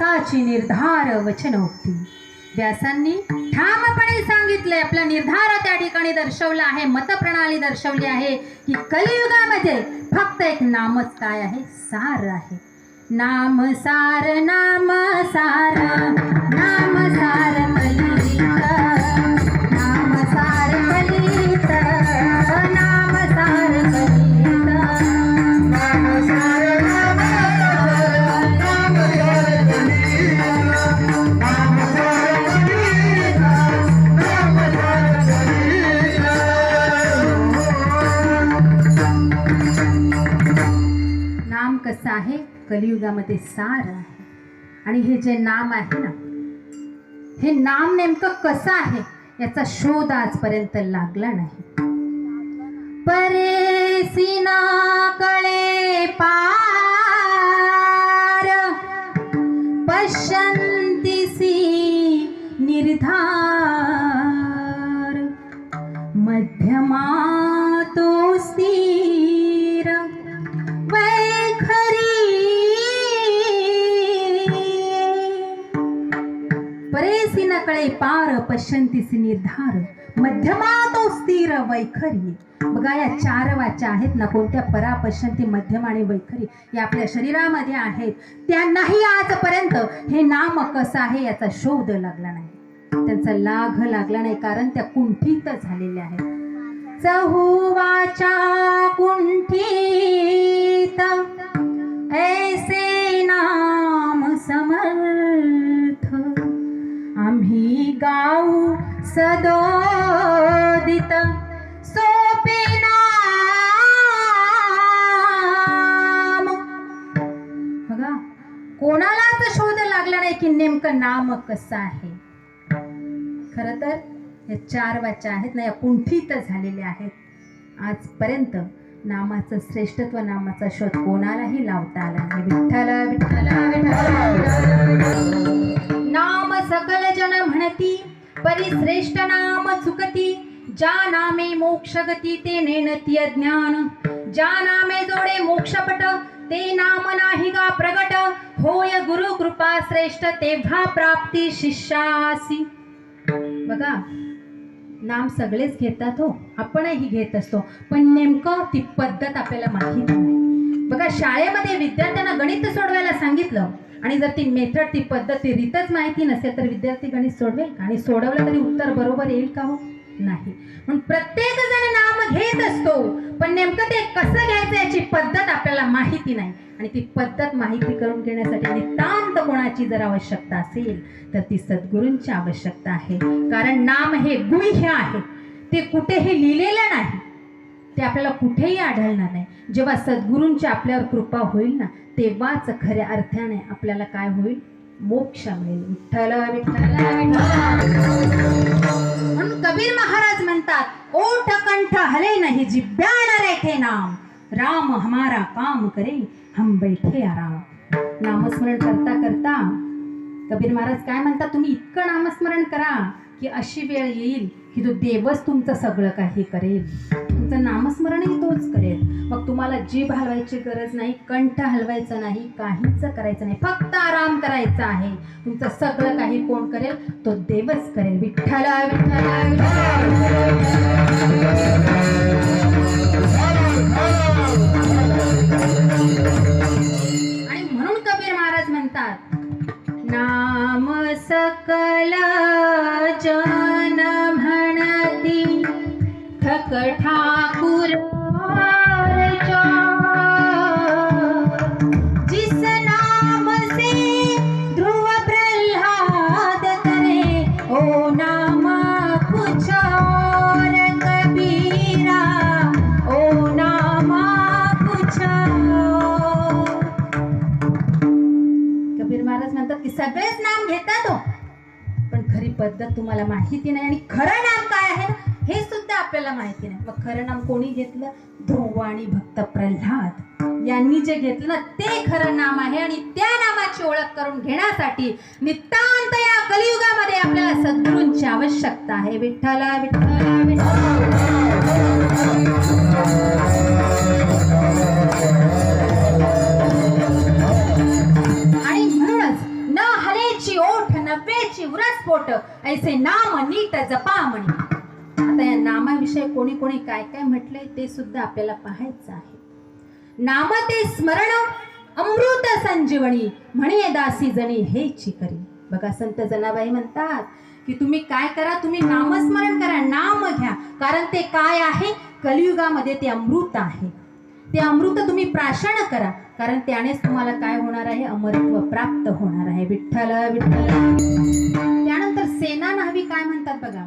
व्यासाची निर्धार वचनोक्ती. व्यासांनी ठामपणे सांगितले आपला निर्धार त्या ठिकाणी दर्शवला आहे मतप्रणाली दर्शवली आहे की कलियुगामध्ये फक्त एक नामच काय आहे? सार आहे. नाम सार नाम सार नाम सार. कसं आहे? कलियुगामध्ये सार आहे. आणि हे जे नाम आहे ना हे नाम नेमकं कसं आहे याचा शोध आजपर्यंत लागला नाही. परेसिना कळे पार पश्यन्तिसी निर्धार. परेसी पार पश्यंतीस निर्धार. मध्यमा तो स्थिर वैखरी. बघा या चार वाच्या आहेत ना कोणत्या परा पश्यंती मध्यम आणि वैखरी या आपल्या शरीरामध्ये आहेत. त्यांनाही आजपर्यंत हे नाम कसं आहे याचा शोध लागला नाही. त्यांचा लाघ लागला नाही कारण त्या कुंठीत झालेल्या आहेत. चहू वाचा कुंठी सदोदितं सोपे नाम बघा कोणालाच शोध लागला नाही की नेमकं नाम कसं आहे? खर तर या चार वाचा आहेत ना या कुंठित झालेल्या आहेत. आजपर्यंत नामाचं श्रेष्ठत्व नामाचा शोध कोणालाही लावता आला नाही. विठ्ठल विठ्ठल विठ्ठल. नाम सकल जन म्हणती परिश्रेष्ठ नाम चुकती ज्या नामे मोक्ष गती ते नेणती अज्ञान. ज्या नामे जोडे मोक्षपट ते नाम नाही का प्रगट. होय गुरु कृपा श्रेष्ठ तेव्हा प्राप्ती शिष्यासी. बघा नाम सगळेच घेतात हो आपणही घेत असतो. पण नेमकं ती पद्धत आपल्याला माहीत नाही. बघा शाळेमध्ये विद्यार्थ्यांना गणित सोडवायला सांगितलं आणि जर ती मेथड ती पद्धत ती रीतच माहिती नसेल तर विद्यार्थी गणित सोडवेल. का आणि सोडवलं तरी उत्तर बरोबर येईल का हो? नाही. म्हणून प्रत्येक जण नाम घेत असतो पण नेमकं ते कसं घ्यायचं याची पद्धत आपल्याला माहिती नाही. आणि ती पद्धत माहिती करून घेण्यासाठी नितांत कोणाची जर आवश्यकता असेल तर ती सद्गुरूंची आवश्यकता आहे. कारण नाम हे गुह्य आहे. ते कुठेही लिहिलेलं नाही. ते आपल्याला कुठेही आढळणार नाही. जेव्हा सद्गुरूंची आपल्यावर कृपा होईल ना तेव्हाच खऱ्या अर्थाने आपल्याला काय होईल? मोक्ष मिळेल. विठ्ठल विठ्ठल म्हणून कबीर महाराज म्हणतात ओठ कंठ हले नाही जिब्यान रेखे नाम. राम हमारा काम करे हम बैठे आराम. नामस्मरण करता करता कबीर महाराज काय म्हणतात तुम्ही इतकं नामस्मरण करा की अशी वेळ येईल की तो देवच तुमचं सगळं काही करेल. तुमचं नामस्मरणही तोच करेल. मग तुम्हाला जीभ हलवायची गरज नाही कंठ हलवायचं नाही काहीच करायचं नाही. फक्त आराम करायचा आहे. तुमचं सगळं काही कोण करेल? तो देवच करेल. विठ्ठल विठ्ठल आणि म्हणून कबीर महाराज म्हणतात नाम सकल जन म्हणती ठक ठाकूर जिस नाम से ध्रुव प्रह्लाद करे ओ नाम कुछ और कबीरा ओ कुछ कबीर महाराज म्हणतात की सगळेच नाम घेतात तो पण खरी पद्धत तुम्हाला माहिती नाही आणि खरं नाम काय आहे ना हे सुद्धा आपल्याला माहिती नाही. मग खरं नाम कोणी घेतलं? ध्रुव आणि भक्त प्रल्हाद. यांनी जे घेतलं ना ते खरं नाम आहे आणि त्या नामाची ओळख करून घेण्यासाठी नितांत या कलियुगामध्ये आपल्याला सद्गुरूंची आवश्यकता आहे. विठ्ठल विठ्ठल विठ्ठल. आणि म्हणूनच न हलेची ओठ नव्वेची उरस्फोट ऐसे नाम नीट जपा म्हणे विषय कोणी कोणी काय काय म्हटलंय ते सुद्धा आपल्याला पाहायचं आहे. नाम ते स्मरण अमृत संजीवनी म्हणे दासी जणी हे चिकरी. बघा संत जनाबाई म्हणतात की तुम्ही काय करा तुम्ही नामस्मरण करा नाम घ्या. कारण ते काय आहे? कलियुगामध्ये ते अमृत आहे. ते अमृत तुम्ही प्राशन करा. कारण त्यानेच तुम्हाला काय होणार आहे? अमरत्व प्राप्त होणार आहे. विठ्ठल विठ्ठल. त्यानंतर सेना नावी काय म्हणतात बघा?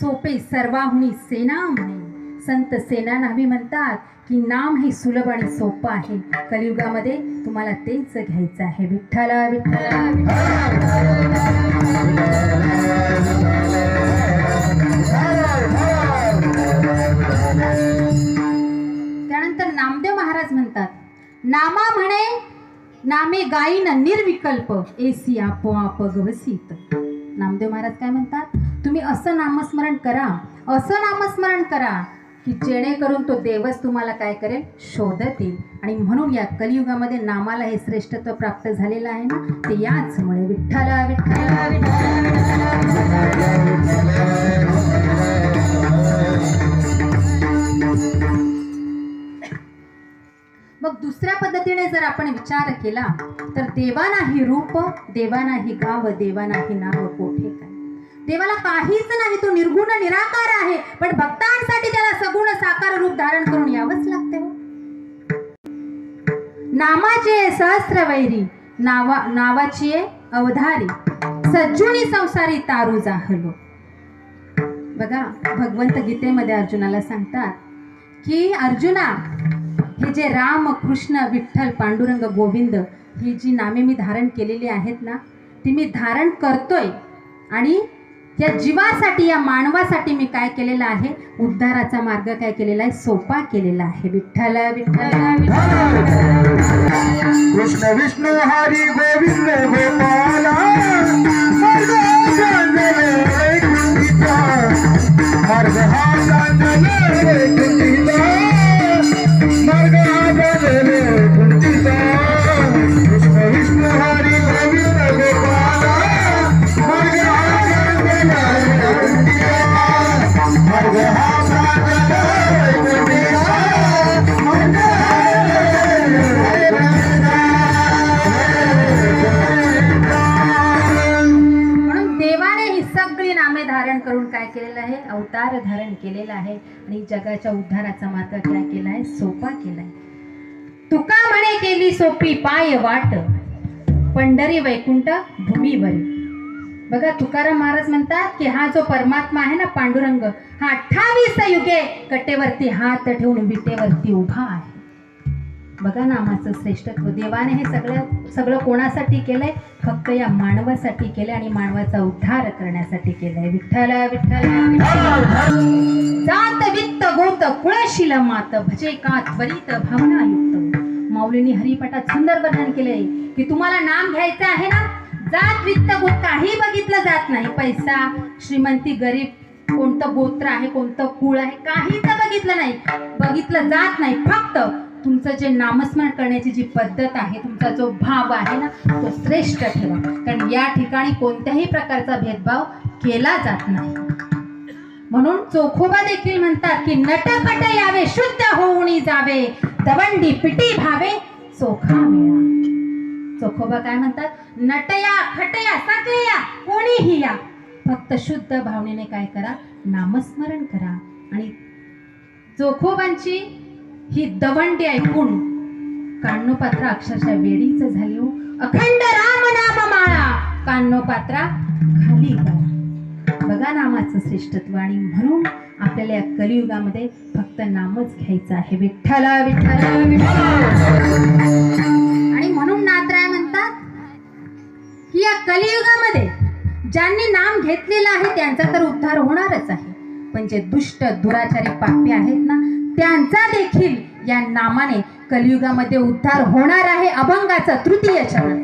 सोपे सर्वाहुनी सेना म्हणे. संत सेना नावी म्हणतात की नाम हे सुलभ आणि सोपं आहे. कलियुगामध्ये तुम्हाला तेच घ्यायचं आहे. विठ्ठला विठ्ठल. त्यानंतर नामदेव महाराज म्हणतात नामा म्हणे नामे गाईन निर्विकल्प एसी आपोआप गवसीत. नामदेव महाराज काय म्हणतात? तुम्ही असं नामस्मरण करा असं नामस्मरण करा की जेणेकरून तो देवच तुम्हाला काय करेल? शोधत येईल आणि म्हणून या कलियुगामध्ये नामाला हे श्रेष्ठत्व प्राप्त झालेलं आहे ना? ते याचमुळे विठ्ठला विठ्ठला मग दुसऱ्या पद्धतीने जर आपण विचार केला तर देवानाही रूप देवानाही गाव देवानाही नाव कोठे? काय देवाला काहीच नाही तो निर्गुण निराकार आहे. पण भक्तांसाठी त्याला सगुण साकार रूप धारण करून यावंच लागते. नामाचे सहस्त्र वैरी नावा नावाची अवधारी सज्जुनी संसारी तारू जाहलो. बघा भगवंत गीतेमध्ये अर्जुनाला सांगतात की अर्जुना हे जे राम कृष्ण विठ्ठल पांडुरंग गोविंद ही जी नामे मी धारण केलेली आहेत ना ती मी धारण करतोय आणि या जीवासाठी या मानवासाठी मी काय केलेलं आहे? उद्धाराचा मार्ग काय केलेला आहे? सोपा केलेला आहे. विठ्ठल विठ्ठल विठ्ठल कृष्ण विष्णू हरी गोविंद गोपाला काय केलेलं आहे अवतार धारण केलेला आहे आणि जगाच्या उद्धाराचा मार्ग काय केला आहे सोपा केलाय तुका म्हणे केली सोपी पाय वाट पंढरी वैकुंठ भूमीवरी. बघा तुकाराम महाराज म्हणतात की हा जो परमात्मा आहे ना पांडुरंग हा अठ्ठावीस युगे कटेवरती हात ठेवून विटेवरती उभा आहे. बघा नामाचं श्रेष्ठत्व. देवाने हे सगळं सगळं कोणासाठी केलंय? फक्त या मानवासाठी केलंय आणि मानवाचा उद्धार करण्यासाठी केलंय. विठ्ठल विठ्ठल जात वित्त गोत कुळशील मात भजे का त्वरित भावनायुक्त. माऊलींनी हरिपटात सुंदर वर्णन केलंय की तुम्हाला नाम घ्यायचं आहे ना? जात वित्त गोत काही बघितलं जात नाही. पैसा श्रीमंती गरीब कोणतं गोत्र आहे कोणतं कुळ आहे काही तर बघितलं नाही. बघितलं जात नाही. फक्त तुमचं जे नामस्मरण करण्याची जी पद्धत आहे तुमचा जो भाव आहे ना तो श्रेष्ठ ठेवा. कारण या ठिकाणी कोणत्याही प्रकारचा भेदभाव केला जात नाही. म्हणून चोखोबा देखील म्हणतात की नटकट यावे शुद्ध होऊनी जावे. दवंडी पिटी भावे चोखा मिळा. चोखोबा काय म्हणतात? नटया खटया साकळया कोणीही या. फक्त शुद्ध भावनेने काय करा? नामस्मरण करा. आणि चोखोबांची ही दवंडी ऐकून कान्नो पात्रा अक्षरशः वेळीच झाली हो. अखंड राम नाम माळा कान्नो पात्रा खाली बघा नामाचं श्रेष्ठत्व आणि म्हणून आपल्याला या कलियुगामध्ये फक्त नामच घ्यायचं आहे. विठ्ठल विठ्ठल विठ्ठल. आणि म्हणून नात्राय म्हणतात की या कलियुगामध्ये ज्यांनी नाम घेतलेलं आहे त्यांचा तर उद्धार होणारच आहे. पण जे दुष्ट दुराचारी पाप्य आहेत ना त्यांचा देखील या नामाने कलियुगामध्ये उद्धार होणार आहे अभंगाचा तृतीय चरण.